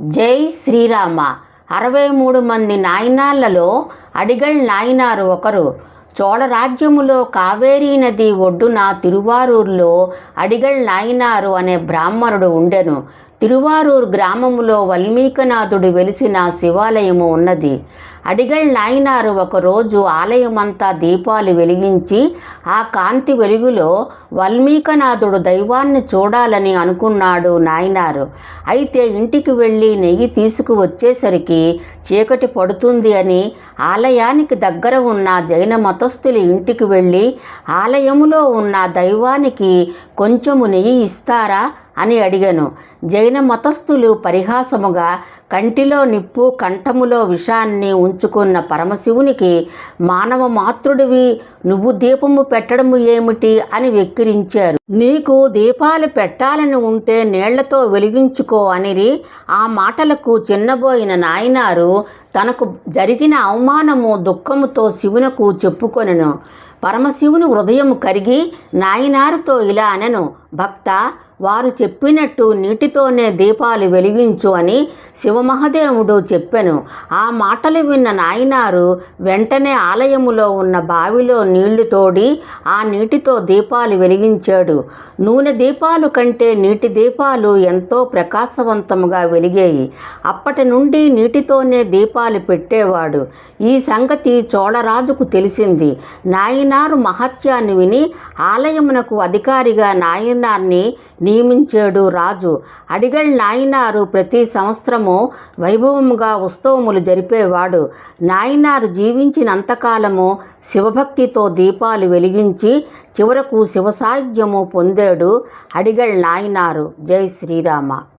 జై శ్రీరామ. అరవై మూడు మంది నాయనాళ్ళలో అడిగల్ నాయనారు ఒకరు. చోళరాజ్యములో కావేరీ నది ఒడ్డున తిరువారూరులో అడిగల్ నాయనారు అనే బ్రాహ్మణుడు ఉండెను. తిరువారూరు గ్రామములో వల్మీకనాథుడు వెలిసిన శివాలయము ఉన్నది. అడిగల్ నాయనారు ఒకరోజు ఆలయమంతా దీపాలు వెలిగించి ఆ కాంతి వెలుగులో వల్మీకనాథుడు దైవాన్ని చూడాలని అనుకున్నాడు నాయనారు. అయితే ఇంటికి వెళ్ళి నెయ్యి తీసుకువచ్చేసరికి చీకటి పడుతుంది అని ఆలయానికి దగ్గర ఉన్న జైన మతస్థుల ఇంటికి వెళ్ళి ఆలయములో ఉన్న దైవానికి కొంచెము నెయ్యి ఇస్తారా? అని అడిగాను. జైన మతస్థులు పరిహాసముగా కంటిలో నిప్పు కంఠములో విషాన్ని ఉంచుకున్న పరమశివునికి మానవ మాతృడివి నువ్వు దీపము పెట్టడము ఏమిటి అని వెక్కిరించారు. నీకు దీపాలు పెట్టాలని ఉంటే నీళ్ళతో వెలిగించుకో అనిరి. ఆ మాటలకు చిన్నబోయిన నాయనారు తనకు జరిగిన అవమానము దుఃఖముతో శివునకు చెప్పుకొనెను. పరమశివుని హృదయం కరిగి నాయనారుతో ఇలా అనెను భక్త వారు చెప్పినట్టు నీటితోనే దీపాలు వెలిగించు అని శివమహదేవుడు చెప్పెను. ఆ మాటలు విన్న నాయనారు వెంటనే ఆలయములో ఉన్న బావిలో నీళ్ళు తోడి ఆ నీటితో దీపాలు వెలిగించాడు. నూనె దీపాలు కంటే నీటి దీపాలు ఎంతో ప్రకాశవంతముగా వెలిగాయి. అప్పటి నుండి నీటితోనే దీపాలు పెట్టేవాడు. ఈ సంగతి చోళరాజుకు తెలిసింది. నాయన నాయనారు మహత్యాన్ని విని ఆలయమునకు అధికారిగా నాయనార్ని నియమించాడు రాజు. అడిగల్ నాయనారు ప్రతి సంవత్సరము వైభవముగా ఉత్సవములు జరిపేవాడు. నాయనారు జీవించినంతకాలము శివభక్తితో దీపాలు వెలిగించి చివరకు శివసాహిత్యము పొందాడు అడిగల్ నాయనారు. జై శ్రీరామ.